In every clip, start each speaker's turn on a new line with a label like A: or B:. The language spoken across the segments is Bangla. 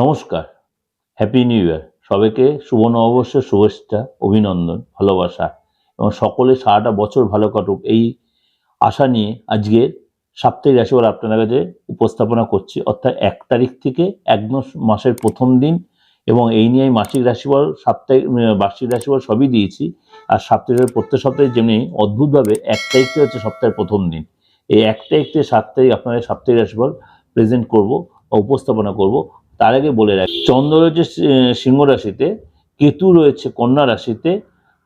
A: নমস্কার হ্যাপি নিউ ইয়ার সবাইকে শুভ নববর্ষের শুভেচ্ছা, অভিনন্দন, ভালোবাসা এবং সকলে সারাটা বছর ভালো কাটুক। এই আশা নিয়ে আজকে সাপ্তাহিক রাশিফল আপনাদের কাছে উপস্থাপনা করছি, অর্থাৎ এক তারিখ থেকে একদম মাসের প্রথম দিন এবং এই নিয়ে মাসিক রাশিফল, সাপ্তাহিক বার্ষিক রাশিফল সবই দিয়েছি। আর সাপ্তাহিক প্রত্যেক সপ্তাহে যেমনি অদ্ভুতভাবে এক তারিখ থেকে হচ্ছে সপ্তাহের প্রথম দিন। এই এক তারিখ থেকে সাত তারিখ আপনাদের সাপ্তাহিক রাশিফল প্রেজেন্ট করব, উপস্থাপনা করব। তার আগে বলে রাখি, চন্দ্র রয়েছে সিংহ রাশিতে, কেতু রয়েছে কন্যা রাশিতে,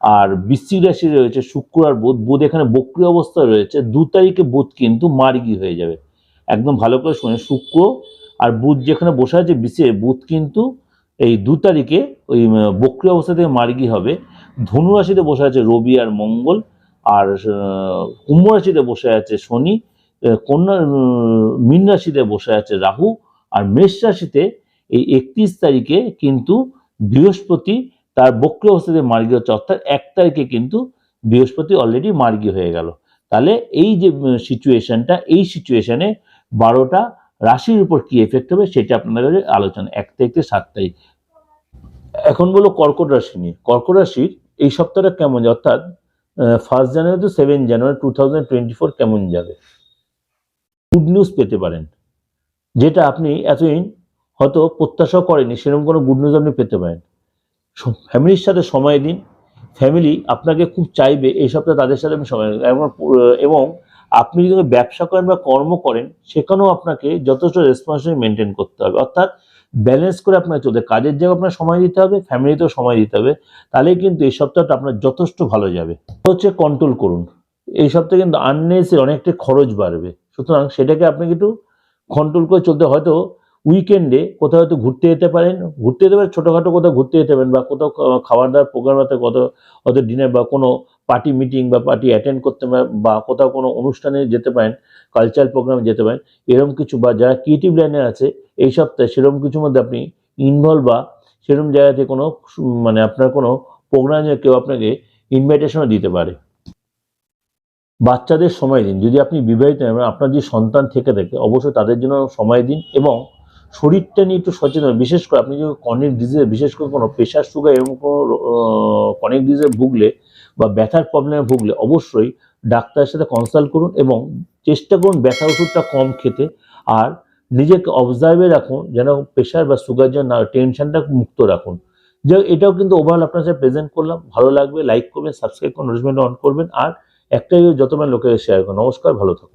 A: আর বৃশ্চিক রাশি রয়েছে শুক্র আর বুধ। বুধ এখানে বক্রি অবস্থা রয়েছে, দু তারিখে বুধ কিন্তু মার্গি হয়ে যাবে। একদম ভালো করে শুনে, শুক্র আর বুধ যেখানে বসে আছে বিশে বুধ কিন্তু এই দু তারিখে ওই বক্রি অবস্থা থেকে মার্গি হবে। ধনু রাশিতে বসে আছে রবি আর মঙ্গল, আর কুম্ভ রাশিতে বসে আছে শনি কন্যা মীন রাশিতে বসে আছে রাহু আর মেষ রাশিতে এই একত্রিশ তারিখে কিন্তু বৃহস্পতি তার বক্র অবস্থাতে মার্গী হচ্ছে, অর্থাৎ এক তারিখে কিন্তু বৃহস্পতি অলরেডি মার্গী হয়ে গেল। তাহলে এই যে সিচুয়েশনটা এই সিচুয়েশনে বারোটা রাশির উপর কি এফেক্ট হবে সেটা আপনাদের আলোচনা, এক তারিখ থেকে সাত তারিখ। এখন বলো কর্কট রাশি নিয়ে। কর্কট রাশির এই সপ্তাহটা কেমন অর্থাৎ first January to seven January two thousand twenty four কেমন যাবে? গুড নিউজ পেতে পারেন। যেটা আপনি এতদিন হয়তো প্রত্যাশাও করেনি সেরকম কোনো গুড নিউজ আপনি পেতে পারেন। ফ্যামিলির সাথে সময় দিন। ফ্যামিলি আপনাকে খুব চাইবে, এই সপ্তাহে তাদের সাথে আপনি সময় এবং আপনি যদি ব্যবসা করেন বা কর্ম করেন, সেখানেও আপনাকে যথেষ্ট রেসপন্সিবিলিটি মেনটেন করতে হবে। অর্থাৎ ব্যালেন্স করে আপনাকে চলতে কাজের জায়গায় আপনার সময় দিতে হবে ফ্যামিলিতেও সময় দিতে হবে। তাহলেই কিন্তু এই সপ্তাহটা আপনার যথেষ্ট ভালো যাবে। হচ্ছে কন্ট্রোল করুন। এই সপ্তাহে কিন্তু আননেসের অনেকটা খরচ বাড়বে। সুতরাং সেটাকে আপনাকে একটু কন্ট্রোল করে চলতে হয়তো উইকেন্ডে কোথাও হয়তো ঘুরতে যেতে পারেন, ঘুরতে যেতে পারেন, ছোটোখাটো কোথাও ঘুরতে যেতে পারেন বা কোথাও খাবার দাবার প্রোগ্রাম আছে, কোথাও হয়তো ডিনার বা কোনো পার্টি মিটিং বা পার্টি অ্যাটেন্ড করতে পারেন বা কোথাও কোনো অনুষ্ঠানে যেতে পারেন কালচারাল প্রোগ্রামে যেতে পারেন, এরকম কিছু বা যারা ক্রিয়েটিভ লাইনে আছে, এই সপ্তাহে সেরকম কিছুর মধ্যে আপনি ইনভলভ বা সেরকম জায়গাতে কোনো মানে আপনার কোনো প্রোগ্রামে কেউ আপনাকে ইনভাইটেশনও দিতে পারে। বাচ্চাদের সময় দিন। যদি আপনি বিবাহিত এবং আপনার যে সন্তান থেকে থাকে, অবশ্যই তাদের জন্য সময় দিন এবং শরীরটা নিয়ে একটু সচেতন। বিশেষ করে আপনি যদি কনিক ডিজিজে বিশেষ করে কোনো প্রেশার সুগার এবং কোনো কনিক ডিজিজে ভুগলে বা ব্যথার প্রবলেমে ভুগলে, অবশ্যই ডাক্তারের সাথে কনসাল্ট করুন এবং চেষ্টা করুন ব্যথা ওষুধটা কম খেতে। আর নিজেকে অবজার্ভে রাখুন, যেন প্রেশার বা সুগার যেন না টেনশনটা মুক্ত রাখুন। যে এটাও কিন্তু ওভারঅল আপনার সাথে প্রেজেন্ট করলাম। ভালো লাগবে লাইক করবেন সাবস্ক্রাইব করুন নোটিফিকেশন অন করবেন। আর একটাই যত লোকের শেয়ার করো নমস্কার ভালো থাকুন